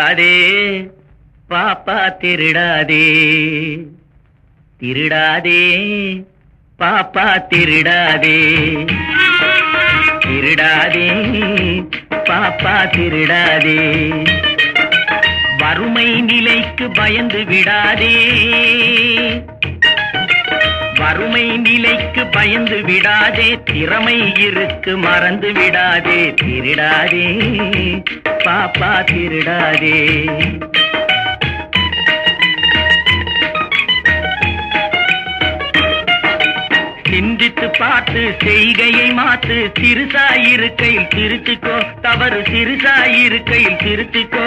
திருடாதே பாப்பா திருடாதே. திருடாதே பாப்பா திருடாதே. திருடாதே பாப்பா திருடாதே. வறுமை நிலைக்கு பயந்து விடாதே. வறுமை நிலைக்கு பயந்து விடாதே திறமை இருக்கு மறந்து விடாதே திருடாதே பாப்பா திருடாதே. சிந்தித்து பார்த்து செய்கையை மாத்து சிறுசாயிருக்கையில் திருத்திக்கோ தவறு சிறுசாயிருக்கையில் திருத்திக்கோ.